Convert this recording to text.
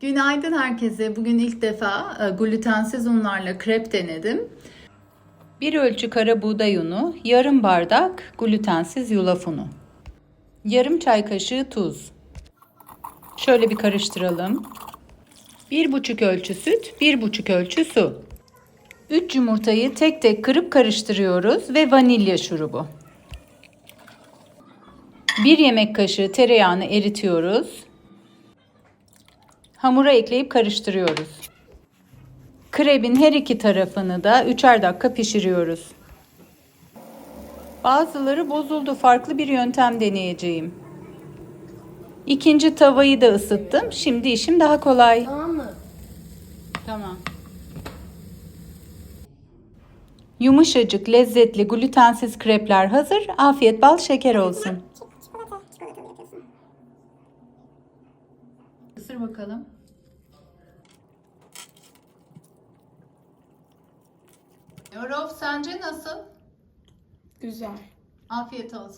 Günaydın herkese. Bugün ilk defa e, glutensiz unlarla krep denedim. Bir ölçü kara buğday unu, yarım bardak glutensiz yulaf unu. Yarım çay kaşığı tuz. Şöyle bir karıştıralım. Bir buçuk ölçü süt, bir buçuk ölçü su. 3 yumurtayı tek tek kırıp karıştırıyoruz ve vanilya şurubu. 1 yemek kaşığı tereyağını eritiyoruz. Hamura ekleyip karıştırıyoruz. Krebin her iki tarafını da 3'er dakika pişiriyoruz. Bazıları bozuldu. Farklı bir yöntem deneyeceğim. İkinci tavayı da ısıttım. Şimdi işim daha kolay. Tamam mı? Tamam. Yumuşacık, lezzetli, glutensiz krepler hazır. Afiyet bal şeker olsun. Isır bakalım. Yorov sence nasıl? Güzel. Afiyet olsun.